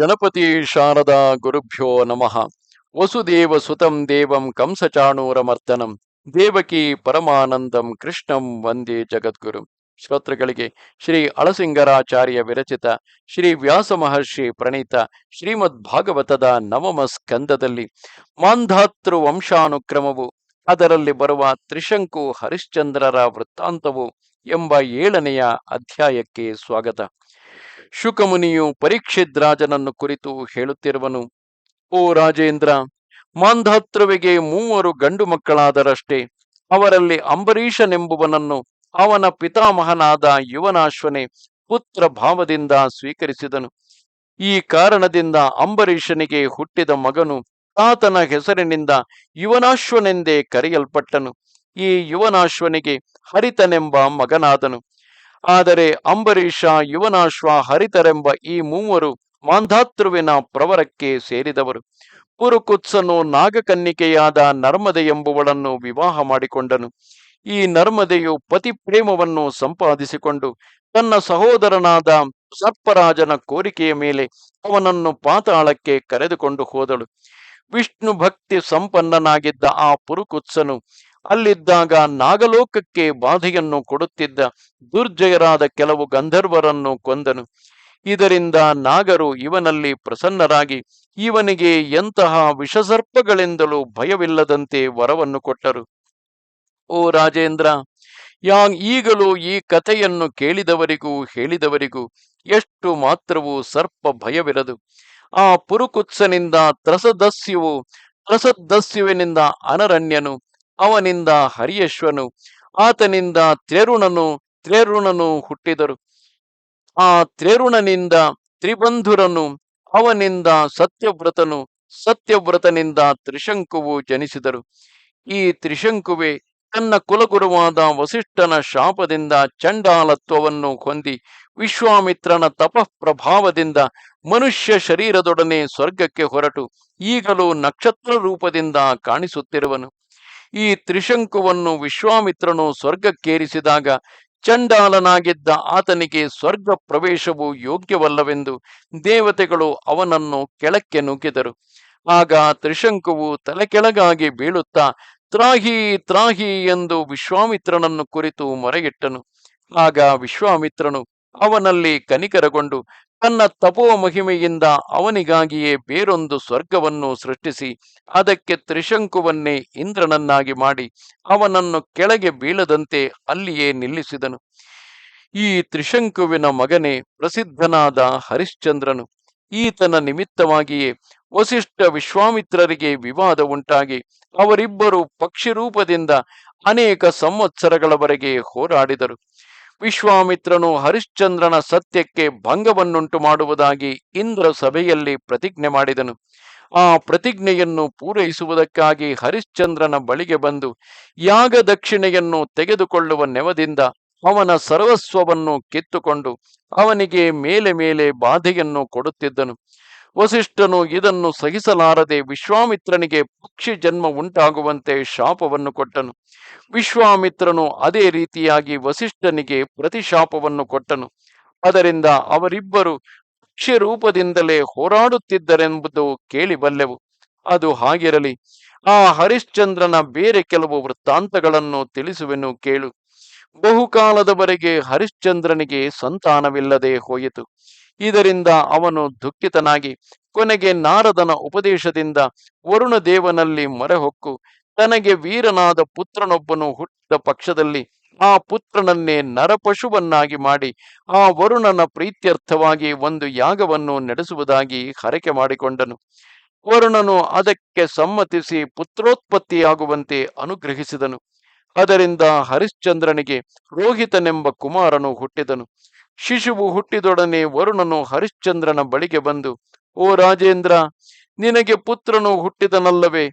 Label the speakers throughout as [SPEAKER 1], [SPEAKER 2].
[SPEAKER 1] ಗಣಪತಿ ಶಾರದಾ ಗುರುಭ್ಯೋ ನಮಃ. ವಸುದೇವ ಸುತಂ ದೇವಂ ಕಂಸಚಾಣೂರಮರ್ದನಂ. ದೇವಕಿ ಪರಮಾನಂದಂ ಕೃಷ್ಣಂ ವಂದೇ ಜಗದ್ಗುರು. ಶ್ರೋತೃಗಳಿಗೆ ಶ್ರೀ ಅಳಸಿಂಗರಾಚಾರ್ಯ ವಿರಚಿತ ಶ್ರೀ ವ್ಯಾಸ ಮಹರ್ಷಿ ಪ್ರಣೀತ ಶ್ರೀಮದ್ ಭಾಗವತದ ನವಮ ಸ್ಕಂದದಲ್ಲಿ ಮಾಂಧಾತೃ ವಂಶಾನುಕ್ರಮವು, ಅದರಲ್ಲಿ ಬರುವ ತ್ರಿಶಂಕು ಹರಿಶ್ಚಂದ್ರರ ವೃತ್ತಾಂತವು ಎಂಬ ಏಳನೆಯ ಅಧ್ಯಾಯಕ್ಕೆ ಸ್ವಾಗತ. ಶುಕಮುನಿಯು ಪರೀಕ್ಷಿತ್ ರಾಜನನ್ನು ಕುರಿತು ಹೇಳುತ್ತಿರುವನು, ಓ ರಾಜೇಂದ್ರ ಮಾಂಧಾತೃವಿಗೆ ಮೂವರು ಗಂಡು ಮಕ್ಕಳಾದರಷ್ಟೇ, ಅವರಲ್ಲಿ ಅಂಬರೀಷನೆಂಬುವನನ್ನು ಅವನ ಪಿತಾಮಹನಾದ ಯುವನಾಶ್ವನೆ ಪುತ್ರ ಭಾವದಿಂದ ಸ್ವೀಕರಿಸಿದನು. ಈ ಕಾರಣದಿಂದ ಅಂಬರೀಷನಿಗೆ ಹುಟ್ಟಿದ ಮಗನು ಆತನ ಹೆಸರಿನಿಂದ ಯುವನಾಶ್ವನೆಂದೇ ಕರೆಯಲ್ಪಟ್ಟನು. ಈ ಯುವನಾಶ್ವನಿಗೆ ಹರಿತನೆಂಬ ಮಗನಾದನು. ಆದರೆ ಅಂಬರೀಷ ಯುವನಾಶ್ವ ಹರಿತರೆಂಬ ಈ ಮೂವರು ಮಾಂಧಾತೃವಿನ ಪ್ರವರಕ್ಕೆ ಸೇರಿದವರು. ಪುರುಕುತ್ಸನು ನಾಗಕನ್ನಿಕೆಯಾದ ನರ್ಮದೆ ಎಂಬುವಳನ್ನು ವಿವಾಹ ಮಾಡಿಕೊಂಡನು. ಈ ನರ್ಮದೆಯು ಪತಿ ಪ್ರೇಮವನ್ನು ಸಂಪಾದಿಸಿಕೊಂಡು ತನ್ನ ಸಹೋದರನಾದ ಸರ್ಪರಾಜನ ಕೋರಿಕೆಯ ಮೇಲೆ ಅವನನ್ನು ಪಾತಾಳಕ್ಕೆ ಕರೆದುಕೊಂಡು ಹೋದಳು. ವಿಷ್ಣು ಭಕ್ತಿ ಸಂಪನ್ನನಾಗಿದ್ದ ಆ ಪುರುಕುತ್ಸನು ಅಲ್ಲಿದ್ದಾಗ ನಾಗಲೋಕಕ್ಕೆ ಬಾಧೆಯನ್ನು ಕೊಡುತ್ತಿದ್ದ ದುರ್ಜಯರಾದ ಕೆಲವು ಗಂಧರ್ವರನ್ನು ಕೊಂದನು. ಇದರಿಂದ ನಾಗರು ಇವನಲ್ಲಿ ಪ್ರಸನ್ನರಾಗಿ ಇವನಿಗೆ ಎಂತಹ ವಿಷಸರ್ಪಗಳೆಂದಲೂ ಭಯವಿಲ್ಲದಂತೆ ವರವನ್ನು ಕೊಟ್ಟರು. ಓ ರಾಜೇಂದ್ರ, ಯಾ ಈಗಲೂ ಈ ಕಥೆಯನ್ನು ಕೇಳಿದವರಿಗೂ ಹೇಳಿದವರಿಗೂ ಎಷ್ಟು ಮಾತ್ರವೂ ಸರ್ಪ ಭಯವಿರದು. ಆ ಪುರುಕುತ್ಸನಿಂದ ತ್ರಸದಸ್ಯುವು, ತ್ರಸದಸ್ಯುವಿನಿಂದ ಅನರಣ್ಯನು ಅವನಿಂದ ಹರಿಯಶ್ವನು ಆತನಿಂದ ತ್ರೇರುಣನು ತ್ರೇರುಣನು ಹುಟ್ಟಿದರು. ಆ ತ್ರೇರುಣನಿಂದ ತ್ರಿಬಂಧುರನು, ಅವನಿಂದ ಸತ್ಯವ್ರತನು, ಸತ್ಯವ್ರತನಿಂದ ತ್ರಿಶಂಕುವು ಜನಿಸಿದರು. ಈ ತ್ರಿಶಂಕುವೆ ತನ್ನ ಕುಲಗುರುವಾದ ವಸಿಷ್ಠನ ಶಾಪದಿಂದ ಚಂಡಾಲತ್ವವನ್ನು ಹೊಂದಿ ವಿಶ್ವಾಮಿತ್ರನ ತಪಃಪ್ರಭಾವದಿಂದ ಮನುಷ್ಯ ಶರೀರದೊಡನೆ ಸ್ವರ್ಗಕ್ಕೆ ಹೊರಟು, ಈಗಲೂ ನಕ್ಷತ್ರ ರೂಪದಿಂದ ಕಾಣಿಸುತ್ತಿರುವನು. ಈ ತ್ರಿಶಂಕುವನ್ನು ವಿಶ್ವಾಮಿತ್ರನು ಸ್ವರ್ಗಕ್ಕೇರಿಸಿದಾಗ ಚಂಡಾಲನಾಗಿದ್ದ ಆತನಿಗೆ ಸ್ವರ್ಗ ಪ್ರವೇಶವು ಯೋಗ್ಯವಲ್ಲವೆಂದು ದೇವತೆಗಳು ಅವನನ್ನು ಕೆಳಕ್ಕೆ ನುಗ್ಗಿದರು. ಆಗ ತ್ರಿಶಂಕುವು ತಲೆಕೆಳಗಾಗಿ ಬೀಳುತ್ತಾ ತ್ರಾಹಿ ತ್ರಾಹಿ ಎಂದು ವಿಶ್ವಾಮಿತ್ರನನ್ನು ಕುರಿತು ಮೊರೆಗಿಟ್ಟನು ಆಗ ವಿಶ್ವಾಮಿತ್ರನು ಅವನಲ್ಲಿ ಕನಿಕರಗೊಂಡು ತನ್ನ ತಪೋ ಮಹಿಮೆಯಿಂದ ಅವನಿಗಾಗಿಯೇ ಬೇರೊಂದು ಸ್ವರ್ಗವನ್ನು ಸೃಷ್ಟಿಸಿ ಅದಕ್ಕೆ ತ್ರಿಶಂಕುವನ್ನೇ ಇಂದ್ರನನ್ನಾಗಿ ಮಾಡಿ ಅವನನ್ನು ಕೆಳಗೆ ಬೀಳದಂತೆ ಅಲ್ಲಿಯೇ ನಿಲ್ಲಿಸಿದನು. ಈ ತ್ರಿಶಂಕುವಿನ ಮಗನೇ ಪ್ರಸಿದ್ಧನಾದ ಹರಿಶ್ಚಂದ್ರನು ಈತನ ನಿಮಿತ್ತವಾಗಿಯೇ ವಸಿಷ್ಠ ವಿಶ್ವಾಮಿತ್ರರಿಗೆ ವಿವಾದ ಉಂಟಾಗಿ ಅವರಿಬ್ಬರು ಪಕ್ಷಿ ರೂಪದಿಂದ ಅನೇಕ ಸಂವತ್ಸರಗಳವರೆಗೆ ಹೋರಾಡಿದರು. ವಿಶ್ವಾಮಿತ್ರನು ಹರಿಶ್ಚಂದ್ರನ ಸತ್ಯಕ್ಕೆ ಭಂಗವನ್ನುಂಟು ಮಾಡುವುದಾಗಿ ಇಂದ್ರ ಸಭೆಯಲ್ಲಿ ಪ್ರತಿಜ್ಞೆ ಮಾಡಿದನು. ಆ ಪ್ರತಿಜ್ಞೆಯನ್ನು ಪೂರೈಸುವುದಕ್ಕಾಗಿ ಹರಿಶ್ಚಂದ್ರನ ಬಳಿಗೆ ಬಂದು ಯಾಗ ದಕ್ಷಿಣೆಯನ್ನು ತೆಗೆದುಕೊಳ್ಳುವ ನೆವದಿಂದ ಅವನ ಸರ್ವಸ್ವವನ್ನು ಕಿತ್ತುಕೊಂಡು ಅವನಿಗೆ ಮೇಲೆ ಮೇಲೆ ಬಾಧೆಯನ್ನು ಕೊಡುತ್ತಿದ್ದನು. ವಸಿಷ್ಠನು ಇದನ್ನು ಸಹಿಸಲಾರದೆ ವಿಶ್ವಾಮಿತ್ರನಿಗೆ ಪಕ್ಷಿ ಜನ್ಮ ಉಂಟಾಗುವಂತೆ ಶಾಪವನ್ನು ಕೊಟ್ಟನು. ವಿಶ್ವಾಮಿತ್ರನು ಅದೇ ರೀತಿಯಾಗಿ ವಸಿಷ್ಠನಿಗೆ ಪ್ರತಿಶಾಪವನ್ನು ಕೊಟ್ಟನು. ಅದರಿಂದ ಅವರಿಬ್ಬರು ಪಕ್ಷಿ ರೂಪದಿಂದಲೇ ಹೋರಾಡುತ್ತಿದ್ದರೆಂಬುದು ಕೇಳಿಬಲ್ಲೆವು. ಅದು ಹಾಗಿರಲಿ, ಆ ಹರಿಶ್ಚಂದ್ರನ ಬೇರೆ ಕೆಲವು ವೃತ್ತಾಂತಗಳನ್ನು ತಿಳಿಸುವೆನು ಕೇಳು. ಬಹುಕಾಲದವರೆಗೆ ಹರಿಶ್ಚಂದ್ರನಿಗೆ ಸಂತಾನವಿಲ್ಲದೆ ಹೋಯಿತು. ಇದರಿಂದ ಅವನು ದುಃಖಿತನಾಗಿ ಕೊನೆಗೆ ನಾರದನ ಉಪದೇಶದಿಂದ ವರುಣ ದೇವನಲ್ಲಿ ಮೊರೆಹೊಕ್ಕು. ತನಗೆ ವೀರನಾದ ಪುತ್ರನೊಬ್ಬನು ಹುಟ್ಟಿದ ಪಕ್ಷದಲ್ಲಿ ಆ ಪುತ್ರನನ್ನೇ ನರಪಶುವನ್ನಾಗಿ ಮಾಡಿ ಆ ವರುಣನ ಪ್ರೀತ್ಯರ್ಥವಾಗಿ ಒಂದು ಯಾಗವನ್ನು ನಡೆಸುವುದಾಗಿ ಹರಕೆ ಮಾಡಿಕೊಂಡನು. ವರುಣನು ಅದಕ್ಕೆ ಸಮ್ಮತಿಸಿ ಪುತ್ರೋತ್ಪತ್ತಿಯಾಗುವಂತೆ ಅನುಗ್ರಹಿಸಿದನು. ಅದರಿಂದ ಹರಿಶ್ಚಂದ್ರನಿಗೆ ರೋಹಿತನೆಂಬ ಕುಮಾರನು ಹುಟ್ಟಿದನು. ಶಿಶುವು ಹುಟ್ಟಿದೊಡನೆ ವರುಣನು ಹರಿಶ್ಚಂದ್ರನ ಬಳಿಗೆ ಬಂದು, ಓ ರಾಜೇಂದ್ರ, ನಿನಗೆ ಪುತ್ರನು ಹುಟ್ಟಿದನಲ್ಲವೇ?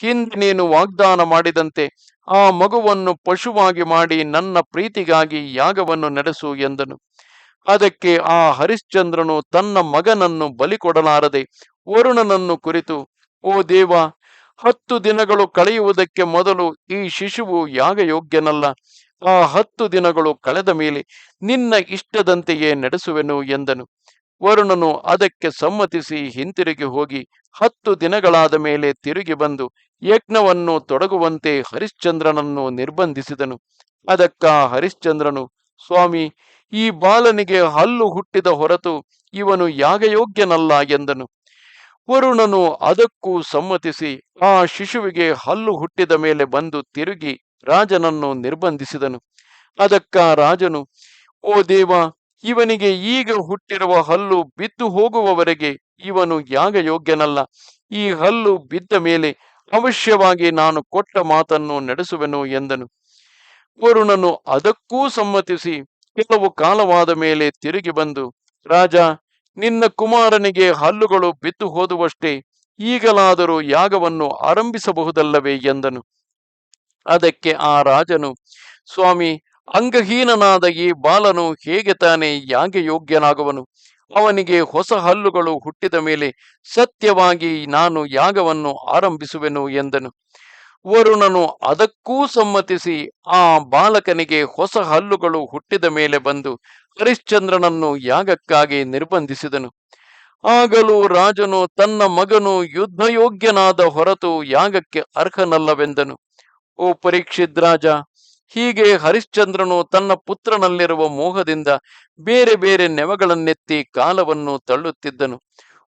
[SPEAKER 1] ಹಿಂದೆ ನೀನು ವಾಗ್ದಾನ ಮಾಡಿದಂತೆ, ಆ ಮಗುವನ್ನು ಪಶುವಾಗಿ ಮಾಡಿ ನನ್ನ ಪ್ರೀತಿಗಾಗಿ ಯಾಗವನ್ನು ನಡೆಸು ಎಂದನು. ಅದಕ್ಕೆ ಆ ಹರಿಶ್ಚಂದ್ರನು ತನ್ನ ಮಗನನ್ನು ಬಲಿ ಕೊಡಲಾರದೆ ವರುಣನನ್ನು ಕುರಿತು, ಓ ದೇವ, ಹತ್ತು ದಿನಗಳು ಕಳೆಯುವುದಕ್ಕೆ ಮೊದಲು ಈ ಶಿಶುವು ಯಾಗಯೋಗ್ಯನಲ್ಲ. ಆ ಹತ್ತು ದಿನಗಳು ಕಳೆದ ಮೇಲೆ ನಿನ್ನ ಇಷ್ಟದಂತೆಯೇ ನಡೆಸುವೆನು ಎಂದನು. ವರುಣನು ಅದಕ್ಕೆ ಸಮ್ಮತಿಸಿ ಹಿಂತಿರುಗಿ ಹೋಗಿ ಹತ್ತು ದಿನಗಳಾದ ಮೇಲೆ ತಿರುಗಿ ಬಂದು ಯಜ್ಞವನ್ನು ತೊಡಗುವಂತೆ ಹರಿಶ್ಚಂದ್ರನನ್ನು ನಿರ್ಬಂಧಿಸಿದನು. ಅದಕ್ಕ ಹರಿಶ್ಚಂದ್ರನು, ಸ್ವಾಮಿ, ಈ ಬಾಲನಿಗೆ ಹಲ್ಲು ಹುಟ್ಟಿದ ಹೊರತು ಇವನು ಯಾಗಯೋಗ್ಯನಲ್ಲ ಎಂದನು. ವರುಣನು ಅದಕ್ಕೂ ಸಮ್ಮತಿಸಿ ಆ ಶಿಶುವಿಗೆ ಹಲ್ಲು ಹುಟ್ಟಿದ ಮೇಲೆ ಬಂದು ತಿರುಗಿ ರಾಜನನ್ನು ನಿರ್ಬಂಧಿಸಿದನು. ಅದಕ್ಕ ರಾಜನು, ಓ ದೇವ, ಇವನಿಗೆ ಈಗ ಹುಟ್ಟಿರುವ ಹಲ್ಲು ಬಿದ್ದು ಹೋಗುವವರೆಗೆ ಇವನು ಯಾಗ ಯೋಗ್ಯನಲ್ಲ ಈ ಹಲ್ಲು ಬಿದ್ದ ಮೇಲೆ ಅವಶ್ಯವಾಗಿ ನಾನು ಕೊಟ್ಟ ಮಾತನ್ನು ನಡೆಸುವೆನು ಎಂದನು. ವರುಣನು ಅದಕ್ಕೂ ಸಮ್ಮತಿಸಿ ಕೆಲವು ಕಾಲವಾದ ಮೇಲೆ ತಿರುಗಿ ಬಂದು, ರಾಜ, ನಿನ್ನ ಕುಮಾರನಿಗೆ ಹಲ್ಲುಗಳು ಬಿದ್ದು ಹೋದುವಷ್ಟೇ ಈಗಲಾದರೂ ಯಾಗವನ್ನು ಆರಂಭಿಸಬಹುದಲ್ಲವೇ? ಎಂದನು. ಅದಕ್ಕೆ ಆ ರಾಜನು, ಸ್ವಾಮಿ, ಅಂಗಹೀನನಾದ ಈ ಬಾಲನು ಹೇಗೆ ತಾನೇ ಯಾಗೆ ಯೋಗ್ಯನಾಗುವನು ಅವನಿಗೆ ಹೊಸ ಹಲ್ಲುಗಳು ಹುಟ್ಟಿದ ಮೇಲೆ ಸತ್ಯವಾಗಿ ನಾನು ಯಾಗವನ್ನು ಆರಂಭಿಸುವೆನು ಎಂದನು. ವರುಣನು ಅದಕ್ಕೂ ಸಮ್ಮತಿಸಿ ಆ ಬಾಲಕನಿಗೆ ಹೊಸ ಹಲ್ಲುಗಳು ಹುಟ್ಟಿದ ಮೇಲೆ ಬಂದು ಹರಿಶ್ಚಂದ್ರನನ್ನು ಯಾಗಕ್ಕಾಗಿ ನಿರ್ಬಂಧಿಸಿದನು. ಆಗಲೂ ರಾಜನು ತನ್ನ ಮಗನು ಯುದ್ಧಯೋಗ್ಯನಾದ ಹೊರತು ಯಾಗಕ್ಕೆ ಅರ್ಹನಲ್ಲವೆಂದನು. ಓ ಪರೀಕ್ಷಿತ್ ರಾಜ, ಹೀಗೆ ಹರಿಶ್ಚಂದ್ರನು ತನ್ನ ಪುತ್ರನಲ್ಲಿರುವ ಮೋಹದಿಂದ ಬೇರೆ ಬೇರೆ ನೆವಗಳನ್ನೆತ್ತಿ ಕಾಲವನ್ನು ತಳ್ಳುತ್ತಿದ್ದನು.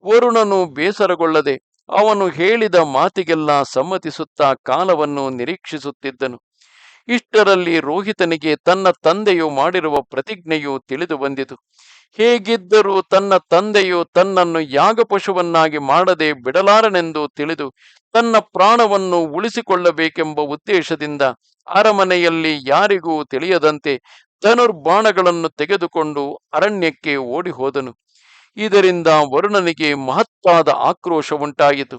[SPEAKER 1] ವರುಣನು ಬೇಸರಗೊಳ್ಳದೆ ಅವನು ಹೇಳಿದ ಮಾತಿಗೆಲ್ಲ ಸಮ್ಮತಿಸುತ್ತಾ ಕಾಲವನ್ನು ನಿರೀಕ್ಷಿಸುತ್ತಿದ್ದನು. ಇಷ್ಟರಲ್ಲಿ ರೋಹಿತನಿಗೆ ತನ್ನ ತಂದೆಯು ಮಾಡಿರುವ ಪ್ರತಿಜ್ಞೆಯು ತಿಳಿದು ಬಂದಿತು ಹೇಗಿದ್ದರೂ ತನ್ನ ತಂದೆಯು ತನ್ನನ್ನು ಯಾಗ ಪಶುವನ್ನಾಗಿ ಮಾಡದೆ ಬಿಡಲಾರನೆಂದು ತಿಳಿದು ತನ್ನ ಪ್ರಾಣವನ್ನು ಉಳಿಸಿಕೊಳ್ಳಬೇಕೆಂಬ ಉದ್ದೇಶದಿಂದ ಅರಮನೆಯಲ್ಲಿ ಯಾರಿಗೂ ತಿಳಿಯದಂತೆ ಧನುರ್ಬಾಣಗಳನ್ನು ತೆಗೆದುಕೊಂಡು ಅರಣ್ಯಕ್ಕೆ ಓಡಿ ಹೋದನು ಇದರಿಂದ ವರುಣನಿಗೆ ಮಹತ್ತಾದ ಆಕ್ರೋಶ ಉಂಟಾಯಿತು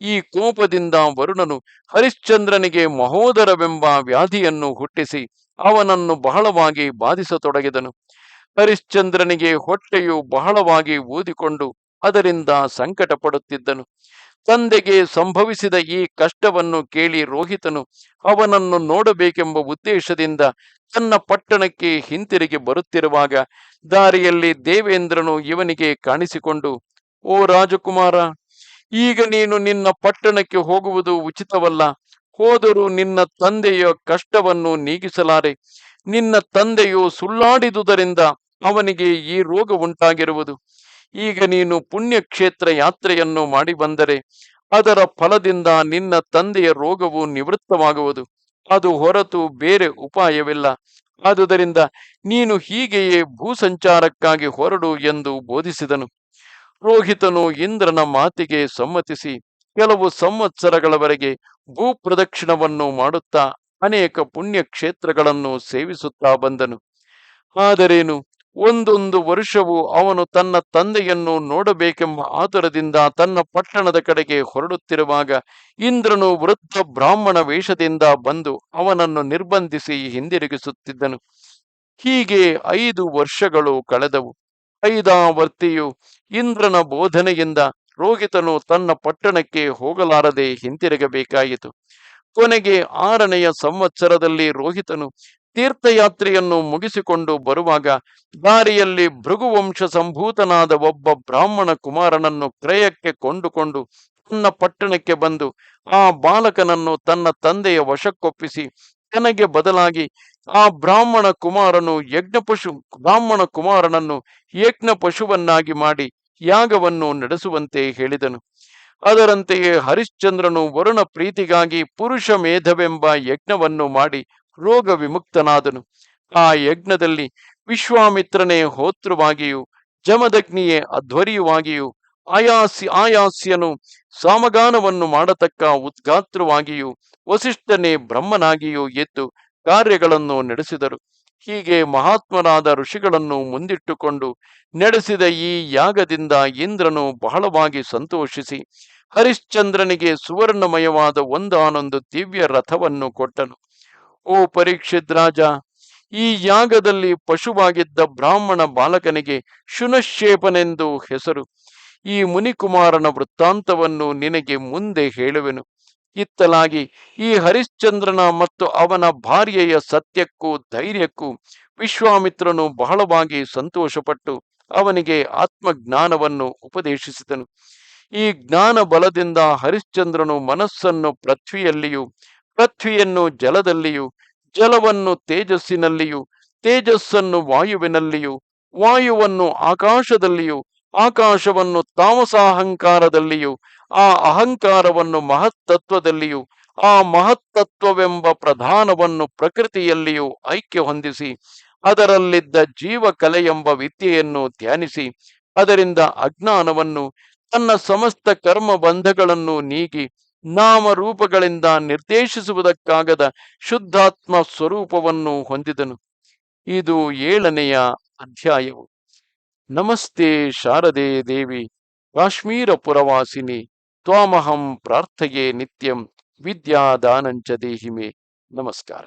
[SPEAKER 1] ಈ ಕೋಪದಿಂದ ವರುಣನು ಹರಿಶ್ಚಂದ್ರನಿಗೆ ಮಹೋದರವೆಂಬ ವ್ಯಾಧಿಯನ್ನು ಹುಟ್ಟಿಸಿ ಅವನನ್ನು ಬಹಳವಾಗಿ ಬಾಧಿಸತೊಡಗಿದನು. ಹರಿಶ್ಚಂದ್ರನಿಗೆ ಹೊಟ್ಟೆಯು ಬಹಳವಾಗಿ ಊದಿಕೊಂಡು ಅದರಿಂದ ಸಂಕಟ ಪಡುತ್ತಿದ್ದನು ತಂದೆಗೆ ಸಂಭವಿಸಿದ ಈ ಕಷ್ಟವನ್ನು ಕೇಳಿ ರೋಹಿತನು ಅವನನ್ನು ನೋಡಬೇಕೆಂಬ ಉದ್ದೇಶದಿಂದ ತನ್ನ ಪಟ್ಟಣಕ್ಕೆ ಹಿಂತಿರುಗಿ ಬರುತ್ತಿರುವಾಗ ದಾರಿಯಲ್ಲಿ ದೇವೇಂದ್ರನು ಇವನಿಗೆ ಕಾಣಿಸಿಕೊಂಡು, ಓ ರಾಜಕುಮಾರ, ಈಗ ನೀನು ನಿನ್ನ ಪಟ್ಟಣಕ್ಕೆ ಹೋಗುವುದು ಉಚಿತವಲ್ಲ. ಹೋದರೂ ನಿನ್ನ ತಂದೆಯ ಕಷ್ಟವನ್ನು ನೀಗಿಸಲಾರೆ. ನಿನ್ನ ತಂದೆಯು ಸುಳ್ಳಾಡಿದುದರಿಂದ ಅವನಿಗೆ ಈ ರೋಗ ಉಂಟಾಗಿರುವುದು. ಈಗ ನೀನು ಪುಣ್ಯಕ್ಷೇತ್ರ ಯಾತ್ರೆಯನ್ನು ಮಾಡಿ ಬಂದರೆ ಅದರ ಫಲದಿಂದ ನಿನ್ನ ತಂದೆಯ ರೋಗವು ನಿವೃತ್ತವಾಗುವುದು. ಅದು ಹೊರತು ಬೇರೆ ಉಪಾಯವಿಲ್ಲ. ಆದುದರಿಂದ ನೀನು ಹೀಗೆಯೇ ಭೂಸಂಚಾರಕ್ಕಾಗಿ ಹೊರಡು ಎಂದು ಬೋಧಿಸಿದನು. ರೋಹಿತನು ಇಂದ್ರನ ಮಾತಿಗೆ ಸಮ್ಮತಿಸಿ, ಕೆಲವು ಸಂವತ್ಸರಗಳವರೆಗೆ ಭೂ ಪ್ರದಕ್ಷಿಣವನ್ನು ಮಾಡುತ್ತಾ ಅನೇಕ ಪುಣ್ಯ ಕ್ಷೇತ್ರಗಳನ್ನು ಸೇವಿಸುತ್ತಾ ಬಂದನು. ಆದರೇನು? ಒಂದೊಂದು ವರ್ಷವೂ ಅವನು ತನ್ನ ತಂದೆಯನ್ನು ನೋಡಬೇಕೆಂಬ ಆತುರದಿಂದ ತನ್ನ ಪಟ್ಟಣದ ಕಡೆಗೆ ಹೊರಡುತ್ತಿರುವಾಗ ಇಂದ್ರನು ವೃದ್ಧ ಬ್ರಾಹ್ಮಣ ವೇಷದಿಂದ ಬಂದು ಅವನನ್ನು ನಿರ್ಬಂಧಿಸಿ ಹಿಂದಿರುಗಿಸುತ್ತಿದ್ದನು. ಹೀಗೆ ಐದು ವರ್ಷಗಳು ಕಳೆದವು. ಐದಾವರ್ತಿಯು ಇಂದ್ರನ ಬೋಧನೆಯಿಂದ ರೋಹಿತನು ತನ್ನ ಪಟ್ಟಣಕ್ಕೆ ಹೋಗಲಾರದೆ ಹಿಂತಿರುಗಬೇಕಾಯಿತು. ಕೊನೆಗೆ ಆರನೆಯ ಸಂವತ್ಸರದಲ್ಲಿ ರೋಹಿತನು ತೀರ್ಥಯಾತ್ರೆಯನ್ನು ಮುಗಿಸಿಕೊಂಡು ಬರುವಾಗ ದಾರಿಯಲ್ಲಿ ಭೃಗುವಂಶ ಸಂಭೂತನಾದ ಒಬ್ಬ ಬ್ರಾಹ್ಮಣ ಕುಮಾರನನ್ನು ಕ್ರಯಕ್ಕೆ ಕೊಂಡುಕೊಂಡು ತನ್ನ ಪಟ್ಟಣಕ್ಕೆ ಬಂದು ಆ ಬಾಲಕನನ್ನು ತನ್ನ ತಂದೆಯ ವಶಕ್ಕೊಪ್ಪಿಸಿ ತನಗೆ ಬದಲಾಗಿ ಆ ಬ್ರಾಹ್ಮಣ ಕುಮಾರನು ಯಜ್ಞ ಪಶು ಬ್ರಾಹ್ಮಣ ಕುಮಾರನನ್ನು ಯಜ್ಞ ಪಶುವನ್ನಾಗಿ ಮಾಡಿ ಯಾಗವನ್ನು ನಡೆಸುವಂತೆ ಹೇಳಿದನು. ಅದರಂತೆಯೇ ಹರಿಶ್ಚಂದ್ರನು ವರುಣ ಪ್ರೀತಿಗಾಗಿ ಪುರುಷ ಮೇಧವೆಂಬ ಯಜ್ಞವನ್ನು ಮಾಡಿ ರೋಗ ವಿಮುಕ್ತನಾದನು ಆ ಯಜ್ಞದಲ್ಲಿ ವಿಶ್ವಾಮಿತ್ರನೇ ಹೋತೃವಾಗಿಯೂ ಜಮದಗ್ನಿಯೇ ಅಧ್ವರಿಯುವಾಗಿಯೂ, ಆಯಾಸಿ ಆಯಾಸ್ಯನು ಸಾಮಗಾನವನ್ನು ಮಾಡತಕ್ಕ ಉದ್ಗಾತ್ರವಾಗಿಯೂ, ವಸಿಷ್ಠನೇ ಬ್ರಹ್ಮನಾಗಿಯೂ ಎದ್ದು ಕಾರ್ಯಗಳನ್ನು ನಡೆಸಿದರು. ಹೀಗೆ ಮಹಾತ್ಮರಾದ ಋಷಿಗಳನ್ನು ಮುಂದಿಟ್ಟುಕೊಂಡು ನಡೆಸಿದ ಈ ಯಾಗದಿಂದ ಇಂದ್ರನು ಬಹಳವಾಗಿ ಸಂತೋಷಿಸಿ, ಹರಿಶ್ಚಂದ್ರನಿಗೆ ಸುವರ್ಣಮಯವಾದ ಒಂದಾನೊಂದು ದಿವ್ಯ ರಥವನ್ನು ಕೊಟ್ಟನು. ಓ ಪರೀಕ್ಷಿತ್ ರಾಜ, ಈ ಯಾಗದಲ್ಲಿ ಪಶುವಾಗಿದ್ದ ಬ್ರಾಹ್ಮಣ ಬಾಲಕನಿಗೆ ಶುನಶೇಪನೆಂದು ಹೆಸರು. ಈ ಮುನಿಕುಮಾರನ ವೃತ್ತಾಂತವನ್ನು ನಿನಗೆ ಮುಂದೆ ಹೇಳುವೆನು. ಇತ್ತಲಾಗಿ ಈ ಹರಿಶ್ಚಂದ್ರನ ಮತ್ತು ಅವನ ಭಾರ್ಯೆಯ ಸತ್ಯಕ್ಕೂ ಧೈರ್ಯಕ್ಕೂ ವಿಶ್ವಾಮಿತ್ರನು ಬಹಳವಾಗಿ ಸಂತೋಷಪಟ್ಟು ಅವನಿಗೆ ಆತ್ಮಜ್ಞಾನವನ್ನು ಉಪದೇಶಿಸಿದನು. ಈ ಜ್ಞಾನ ಬಲದಿಂದ ಹರಿಶ್ಚಂದ್ರನು ಮನಸ್ಸನ್ನು ಪೃಥ್ವಿಯಲ್ಲಿಯೂ ಪೃಥ್ವಿಯನ್ನು ಜಲದಲ್ಲಿಯೂ, ಜಲವನ್ನು ತೇಜಸ್ಸಿನಲ್ಲಿಯೂ, ತೇಜಸ್ಸನ್ನು ವಾಯುವಿನಲ್ಲಿಯೂ, ವಾಯುವನ್ನು ಆಕಾಶದಲ್ಲಿಯೂ, ಆಕಾಶವನ್ನು ತಾಮಸಾಹಂಕಾರದಲ್ಲಿಯೂ, ಆ ಅಹಂಕಾರವನ್ನು ಮಹತ್ತತ್ವದಲ್ಲಿಯೂ, ಆ ಮಹತ್ತತ್ವವೆಂಬ ಪ್ರಧಾನವನ್ನು ಪ್ರಕೃತಿಯಲ್ಲಿಯೂ ಐಕ್ಯ ಹೊಂದಿಸಿ, ಅದರಲ್ಲಿದ್ದ ಜೀವಕಲೆ ಎಂಬ ವಿದ್ಯೆಯನ್ನು ಧ್ಯಾನಿಸಿ, ಅದರಿಂದ ಅಜ್ಞಾನವನ್ನು, ತನ್ನ ಸಮಸ್ತ ಕರ್ಮ ಬಂಧಗಳನ್ನು ನೀಗಿ ನಾಮರೂಪಗಳಿಂದ ನಿರ್ದೇಶಿಸುವುದಕ್ಕಾಗದ ಶುದ್ಧಾತ್ಮ ಸ್ವರೂಪವನ್ನು ಹೊಂದಿದನು. ಇದು ಏಳನೆಯ ಅಧ್ಯಾಯವು. ನಮಸ್ತೆ ಶಾರದೆ ದೇವಿ, ಕಾಶ್ಮೀರ ಪುರವಾಸಿನಿ, ತ್ವಾಮಹಂ ಪ್ರಾರ್ಥೆಯೇ ನಿತ್ಯಂ ವಿದ್ಯಾದಾನಂಚ ದೇಹಿಮೆ. ನಮಸ್ಕಾರ.